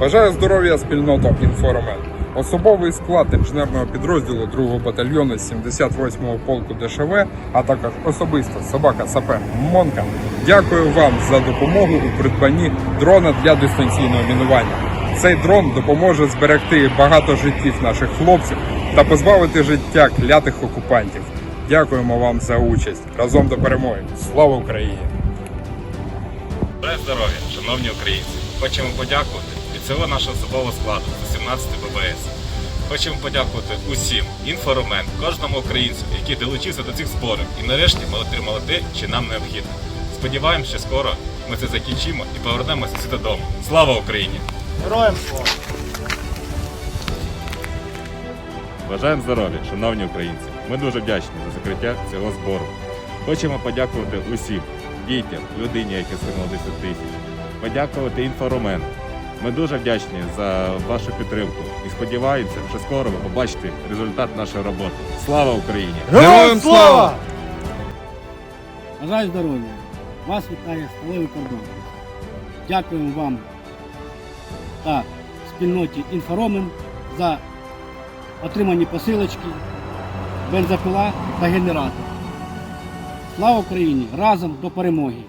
Бажаю здоров'я спільнота інформент. Особовий склад інженерного підрозділу 2-го батальйону 78-го полку ДШВ, а також особисто собака Сапер Монка. Дякую вам за допомогу у придбанні дрона для дистанційного мінування. Цей дрон допоможе зберегти багато життів наших хлопців та позбавити життя клятих окупантів. Дякуємо вам за участь. Разом до перемоги. Слава Україні! Здоров'я, шановні українці! Хочемо подякувати від цього нашого особового складу 18 ББС. Хочемо подякувати усім інформент, кожному українцю, який долучився до цих зборів. І нарешті ми отримали те, що нам необхідно. Сподіваємось, що скоро ми це закінчимо і повернемося всі додому. Слава Україні! Героям слава! Бажаємо здоров'я, шановні українці! Ми дуже вдячні за закриття цього збору. Хочемо подякувати усім дітям, людині, які скинули 10 тисяч, подякувати інформент. Ми дуже вдячні за вашу підтримку і сподіваємося, що скоро ви побачите результат нашої роботи. Слава Україні! Героям слава! Бажаю здоров'я. Вас вітає сталевий кордон. Дякуємо вам та спільноті Інфоромен за отримані посилочки, бензопила та генератор. Слава Україні! Разом до перемоги!